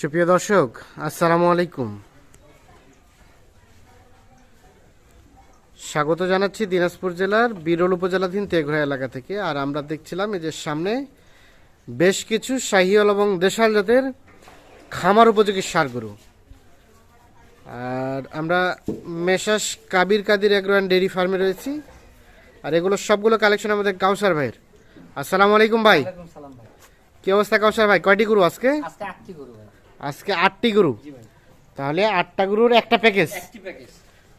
সুপ্রিয় দর্শক আসসালামু আলাইকুম। স্বাগত জানাচ্ছি দিনাজপুর জেলার বিরল উপজেলাধীন তেঘরা এলাকা থেকে। আর আমরা দেখছিলাম এই যে সামনে বেশ কিছু শাহিওয়াল এবং দেশাল জাতের খামার উপযোগী সার গরু আর আমরা messrs Kabir Kadir agro and dairy ফার্মে রয়েছি। আর এগুলো সবগুলো কালেকশন আমাদের কাউসার ভাইয়ের। আসসালামু আলাইকুম ভাই। কি অবস্থা কাউসার ভাই? কয়টি গরু আজকে? আজকে আটটি গরু ভাই। আজকে আটটি গরু। তাহলে আটটা গরুর একটা প্যাকেজ।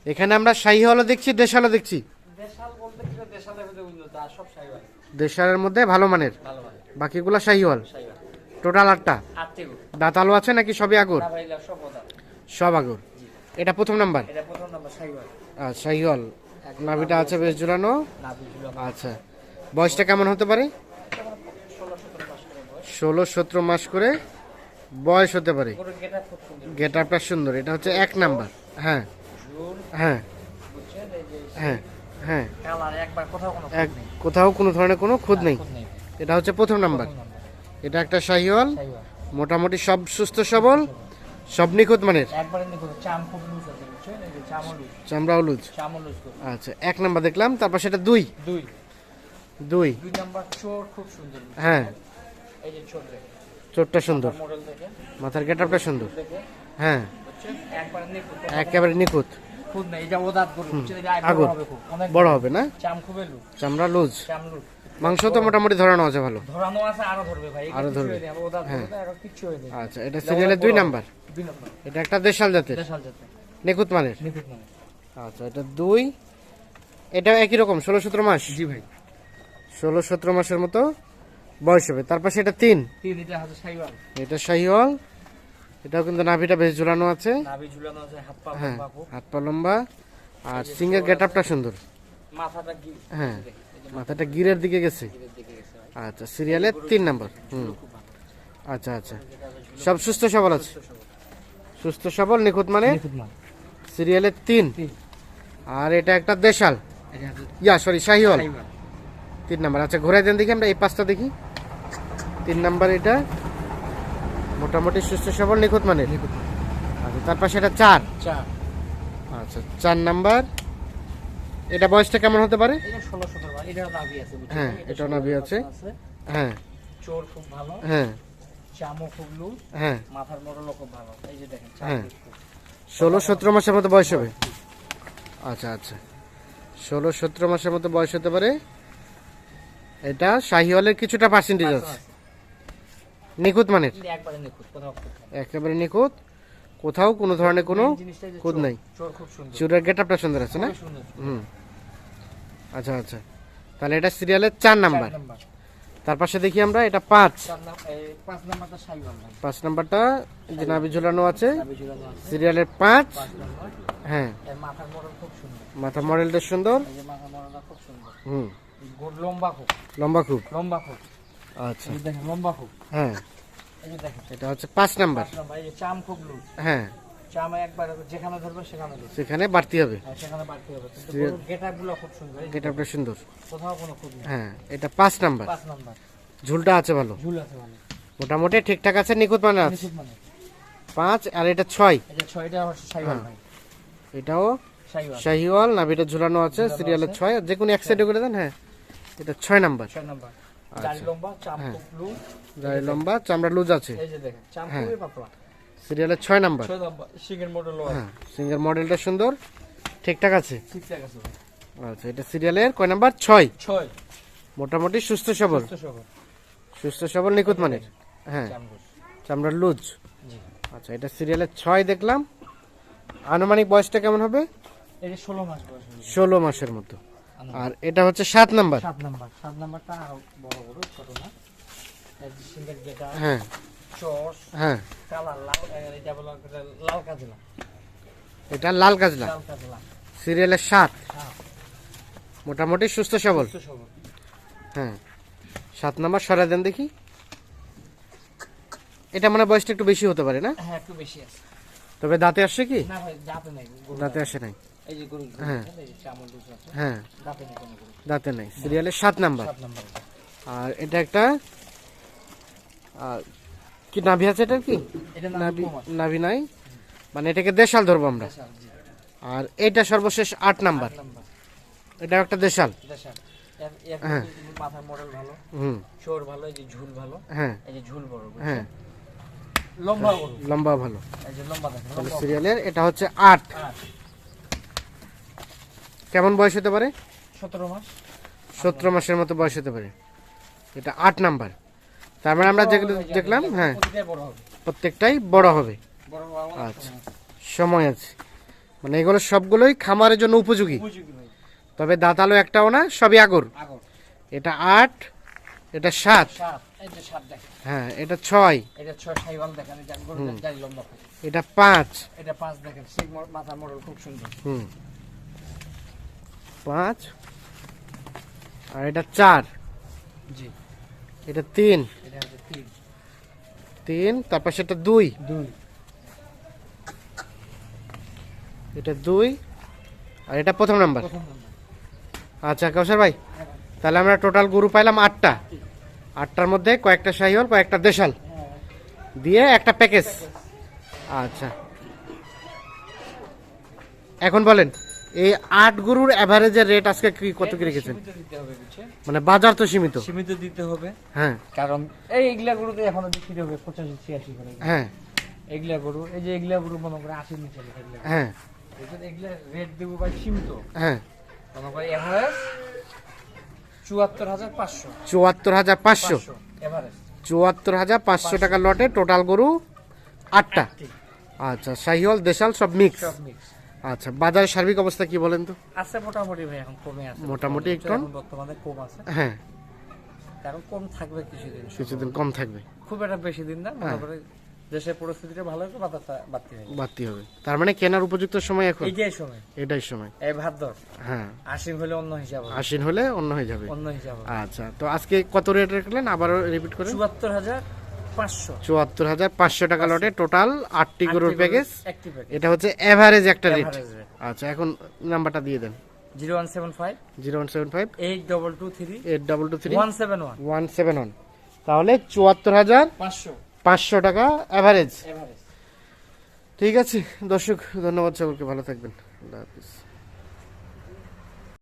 এখানে আমরা শাহি হলো দেখছি দেশালও দেখছি। দেশাল দেশালের মধ্যে ভালো মানের? বাকিগুলো শাহি হল টোটাল আটটা? দাঁতালো আছে নাকি সবই আগর? সব আগর। এটা প্রথম নাম্বার? নাম্বার শাহি হল নাভিটা আছে বেশ ঝুলানো আচ্ছা। বয়সটা কেমন হতে পারে? ষোলো সতেরো মাস করে বয়স হতে পারে। গেট আপটা সুন্দর। এটা হচ্ছে এক নাম্বার। হ্যাঁ। হ্যাঁ। বুঝছেন? এই যে হ্যাঁ হ্যাঁ। কোথাও কোনো এক কোথাও কোনো ধরনের কোনো খুদ নেই। এটা হচ্ছে প্রথম নাম্বার। এটা একটা শাহিওয়াল। মোটামুটি সব সুস্থ সবল সব নিখুঁত মানের। একবার এমনি গরু চাম খুব লুজ আছে বুঝছেন? এই যে চামল লুজ। চামড়াও লুজ চামল লুজ গরু আচ্ছা এক নাম্বার দেখলাম তারপর সেটা দুই। দুই। দুই। নাম্বার চোর খুব সুন্দর। হ্যাঁ। এই যে চোর দেখে চোরটা সুন্দর। মাথার গেটআপটা সুন্দর। হ্যাঁ। একবার নিখুঁত। বড় হবে না? চামড়া লুজ। মাংস তো মোটামুটি ধরানো আছে ভালো। ধরানো আছে আরও ধরবে ভাই আরও ধরবে। ধরবে হ্যাঁ। আচ্ছা এটা সিরিয়ালের দুই নাম্বার? এটা একটা দেশাল জাতের? নিখুঁত মানের? মানে আচ্ছা এটা দুই। এটা একই রকম ষোলো সতেরো মাস? জি ভাই। ষোলো সতেরো মাসের মতো বয়স হবে। তার পাশে এটা তিন। এটা শাহিওয়াল এটাও কিন্তু নাভিটা বেশ ঝুলানো আছে। হ্যাঁ হাত পা লম্বা। আর সিংয়ের গেটআপটা সুন্দর। হ্যাঁ মাথাটা গিরের দিকে গেছে। আচ্ছা সিরিয়ালের তিন নাম্বার। হুম। আচ্ছা আচ্ছা। সব সুস্থ সবল আছে? সুস্থ সবল। নিখুঁত মানে? মানে। সিরিয়ালের তিন। আর এটা একটা দেশাল। ইয়া সরি শাহিওয়াল তিন নাম্বার। আচ্ছা ঘুরে দেন দেখি আমরা এই পাঁচটা দেখি। তিন নাম্বার এটা। মোটামুটি সুস্থ সবল নিখুঁত মানে আচ্ছা তারপর সেটা চার? চার। আচ্ছা চার নাম্বার। এটা বয়সটা কেমন হতে পারে? হ্যাঁ, এটা এটাও 16 নাভি আছে। হ্যাঁ। চোর খুব ভালো। হ্যাঁ। চামও খুব লুজ। হ্যাঁ। মাথার মোড়লও খুব ভালো। এই যে দেখেন হ্যাঁ। ষোলো সতেরো মাসের মতো বয়স হবে? আচ্ছা আচ্ছা। ষোলো সতেরো মাসের মতো বয়স হতে পারে। এটা শাহিওয়ালের কিছুটা পার্সেন্টেজ আছে। নিখুঁত মানের? একবারে নিখুঁত কোথাও কোনো ধরনের কোনো খুঁত নাই। চোর গেট চুরের গেটআপটা সুন্দর আছে না? হুম। আচ্ছা আচ্ছা। তাহলে এটা সিরিয়ালের চার নাম্বার। তার পাশে দেখি আমরা এটা পাঁচ। পাঁচ নাম্বারটা যে নাবি ঝুলানো আছে সিরিয়ালের পাঁচ। হ্যাঁ। মাথা মডেলটা সুন্দর। হুম। লম্বা খুব। লম্বা খুব। লম্বা খুব। আচ্ছা। দেখেন লম্বা খুব হ্যাঁ। এটা হচ্ছে পাঁচ নাম্বার। চাম খুব লুজ। হ্যাঁ। ধরবে সেখানে বাড়তি হবে। সুন্দর গেটআপটা হ্যাঁ এটা পাঁচ নাম্বার। ঝুলটা আছে ভালো। মোটামুটি ঠিকঠাক আছে নিখুঁত মানে আছে। মানে। পাঁচ আর এটা ছয়। ছয়টা হচ্ছে এটাও শাহিওয়াল নাভিটা ঝুলানো আছে সিরিয়ালের ছয়। আর যে কোনো এক সাইডে করে দেন হ্যাঁ। এটা ছয় নাম্বার। ছয় নাম্বার। দাড়ি লম্বা চাম হ্যাঁ। লুজ লম্বা চামড়া লুজ আছে। এই যে দেখেন হ্যাঁ। পাতলা। সিরিয়ালের ছয় নাম্বার। ছয় নাম্বার সিগের মডেল হ্যাঁ সিঙ্গার মডেলটা সুন্দর। ঠিকঠাক আছে? ঠিকঠাক আছে আচ্ছা এটা সিরিয়ালের কয় নাম্বার? ছয়। ছয়। মোটামুটি সুস্থ সবল। সুস্থ সবল। সুস্থ সবল নিখুঁত মানের। হ্যাঁ। চামড়ার লুজ। আচ্ছা এটা সিরিয়ালের ছয় দেখলাম। আনুমানিক বয়সটা কেমন হবে? ষোলো মাস বয়স মাসের মতো। আর এটা হচ্ছে সাত নাম্বার। সাত নাম্বার। সাত নাম্বারটা বড় বড় ছোট না। হ্যাঁ। চস হ্যাঁ। কালার লাল এটা বলা লাল কাজলা। এটা লাল কাজলা। লাল কাজলা। সিরিয়ালের সাত। মোটামুটি সুস্থ সবল। হ্যাঁ। সাত নাম্বার সরা দেন দেখি। এটা মানে বয়সটা একটু বেশি হতে পারে না? হ্যাঁ একটু বেশি আছে। তবে দাঁতে আসছে কি? না ভাই দাঁতে নাই দাঁতে। আসে নাই। হ্যাঁ। হ্যাঁ। দাঁতে নেই সিরিয়ালের সাত নাম্বার। আর এটা একটা আর কি নাভি আছে এটার কি? নাভি নাভি নাই? মানে এটাকে দেশাল ধরবো আমরা। আর এটা সর্বশেষ আট নাম্বার। এটা একটা দেশাল। হ্যাঁ। মাথার মডেল ভালো হুম। চোর ভালো এই যে ঝুল ভালো হ্যাঁ। এই যে ঝুল বড় হ্যাঁ। লম্বা লম্বা ভালো। এই যে লম্বা সিরিয়ালের এটা হচ্ছে আট। কেমন বয়স হতে পারে? সতেরো মাস। সতেরো মাসের মতো বয়স হতে পারে। এটা আট নাম্বার। তার মানে আমরা যেগুলো দেখলাম হ্যাঁ। প্রত্যেকটাই বড় হবে। আচ্ছা। সময় আছে। মানে এগুলো সবগুলোই খামারের জন্য উপযোগী। তবে দাঁতালো একটাও না সবই আগর। এটা আট এটা সাত। হ্যাঁ এটা ছয়। এটা পাঁচ। এটা পাঁচ দেখেন মাথার মডেল খুব সুন্দর। হুম। পাঁচ। আর এটা চার। জি। এটা তিন। তিন। তিন তারপর সেটা দুই। দুই। এটা দুই। আর এটা প্রথম নাম্বার। আচ্ছা কৌশল ভাই তাহলে আমরা টোটাল গরু পাইলাম আটটা। আটটার মধ্যে কয়েকটা শাহিওয়াল কয়েকটা দেশাল। দিয়ে একটা প্যাকেজ। আচ্ছা। এখন বলেন। এই আট গরুর অ্যাভারেজের রেট আজকে কি কত কি রেখেছেন? মানে বাজার তো সীমিত। সীমিত দিতে হবে। হ্যাঁ। কারণ এই এগুলা গরুতে এখনও বিক্রি হবে পঁচাশি ছিয়াশি করে। হ্যাঁ। এগুলা গরু এই যে এগুলা গরু মনে করে আশির নিচে হ্যাঁ। এগুলা- রেট দেবো ভাই সীমিত। হ্যাঁ। মনে করে এভারেজ চুয়াত্তর হাজার পাঁচশো। চুয়াত্তর হাজার পাঁচশো। চুয়াত্তর হাজার পাঁচশো টাকা লটে টোটাল গরু আটটা। আচ্ছা শাহিওয়াল দেশাল সব মিক্স সব মিক্স আচ্ছা বাজারের সার্বিক অবস্থা কি বলেন তো? আছে মোটামুটি ভাই এখন কমে আছে। মোটামুটি একটু? বর্তমানে কম আছে। হ্যাঁ। এখন কম থাকবে কিছুদিন। কিছুদিন কম থাকবে। খুব একটা বেশি দিন না হ্যাঁ। মনে করে দেশের পরিস্থিতিটা ভালো হলে বাজারটা বাড়তি হবে বাড়তি হবে। তার মানে কেনার উপযুক্ত সময় এখন? এইটাই সময়। এটাই সময়। এই ভাদ্র হ্যাঁ। আশিন হলে অন্য হিসাব হবে। আশ্বিন হলে অন্য হয়ে যাবে। অন্য হিসাব হবে। আচ্ছা তো আজকে কত রেট রাখলেন? আবারও রিপিট করেন হাজার পাঁচশো। চুয়াত্তর হাজার পাঁচশো টাকা লটে টোটাল আটটি গরুর প্যাকেজ প্যাকেজ এটা হচ্ছে এভারেজ একটা রেট আচ্ছা এখন নাম্বারটা দিয়ে দেন। Zero one seven five. Zero one seven five. Eight double two three. Eight double two three. One seven one. One seven one. তাহলে চুয়াত্তর হাজার পাঁচশো। পাঁচশো। টাকা অ্যাভারেজ ঠিক আছে দর্শক ধন্যবাদ সকলকে ভালো থাকবেন। আল্লাহ হাফিজ।